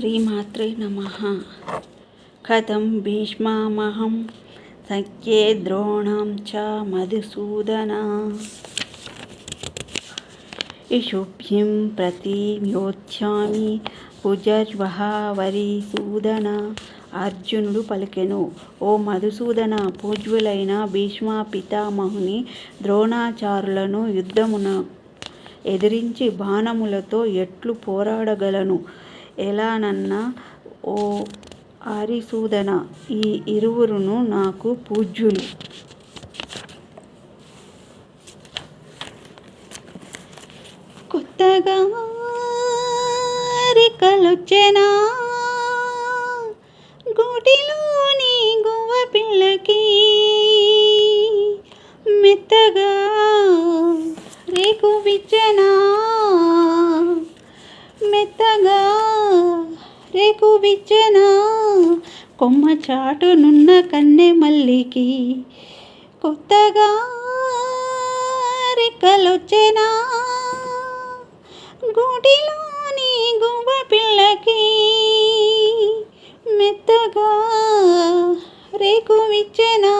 శ్రీమాత్రే నమ కథం భీష్మామహం సఖ్యే ద్రోణం చ మధుసూదన ఇషుభ్యం ప్రతిమ్యోత్స్యామి పుజర్వహ సూదన అర్జునుడు పలికెను ఓ మధుసూదన పూజ్యులైన భీష్మ పితామహుని ద్రోణాచారులను యుద్ధమున ఎదిరించి బాణములతో ఎట్లు పోరాడగలను? ఎలానన్నా ఓ ఆరిసూదన ఈ ఇరువురును నాకు పూజ్యులు. కొత్తగా రికలొచ్చెనా గూటిలోని గువ్వ పిల్లకి మెత్తగా రేకు విచ్చనా మెత్తగా రేకు విచ్చనా? కొమ్మ చాటునున్న కన్నె మల్లికి. కొత్తగా రెక్కలొచ్చెనా? గూటిలోని గువ్వ పిల్లకి మెత్తగా రేకు విచ్చెనా?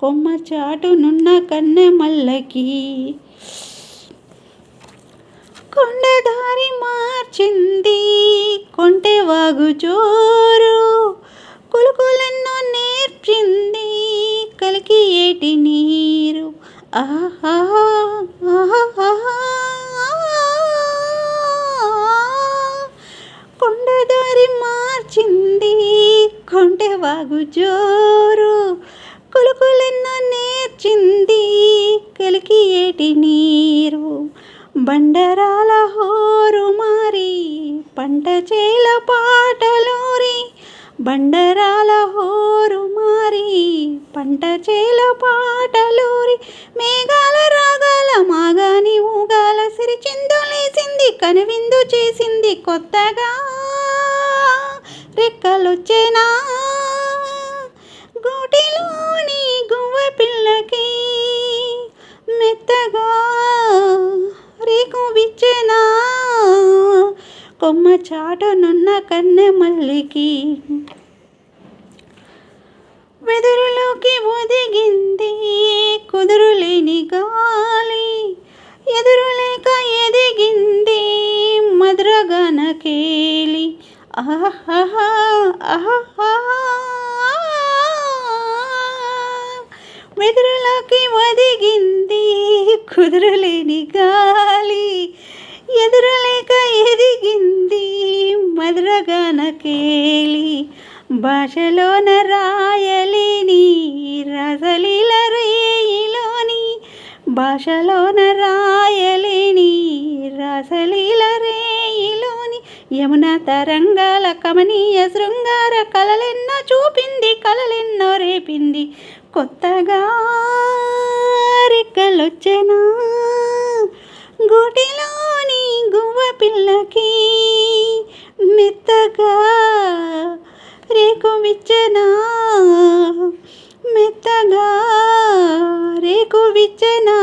కొమ్మ చాటునున్న కన్నె మల్లకి. కొండదారి మార్చింది. కొంటె వాగు జోరు కులుకులెన్నో నేర్చింది. కలికి ఏటి నీరు. ఆహా కొండదారి మార్చింది. కొంటె వాగు జోరు కులుకులెన్నో నేర్చింది. కలికి ఏటి నీరు. బండరాల హోరు మారి పంట చేల పాటలోరి బండరాల హోరు మారి పంట చేల పాటలోరి మేఘాల రాగాల మాగాని ఊగాల సిరి చిందులేసింది కనువిందు చేసింది కొత్తగా. రెక్కలొచ్చేనా కొమ్మ చాటునున్న కన్నె మల్లికి. వెదురులోకి ఒదిగింది కుదురులేని గాలి. ఎదురులేక ఎదిగింది మధురగాన కేలి. ఆహా ఆహా వెదురులోకి ఒదిగింది కుదురులేని గాలి మధురగాన కేలి భాషలోన రాయలేని రసలీల రేయిలోని భాషలోన రాయలేని రసలీల రేయిలోని యమున తరంగాల కమనీయ శృంగార కలలెన్నో చూపింది కలలెన్నో రేపింది. కొత్తగా రెక్కలొచ్చెనా? గుటిలోని గువ్వ పిల్లకి మెత్తగా రేకు విచ్చనా మెత్తగా రేకు విచ్చనా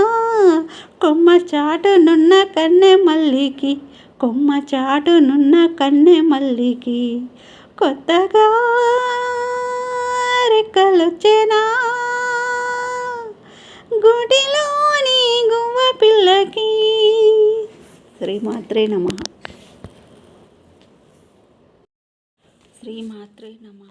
కొమ్మ చాటునున్న కన్నె మల్లికి కొమ్మ చాటునున్న కన్నె మల్లికి. కొత్తగా రెక్కలొచ్చేనా? గుడిలోని గువ్వ పిల్లకి. శ్రీమాత్రే నమ శ్రీమాత్రే నమ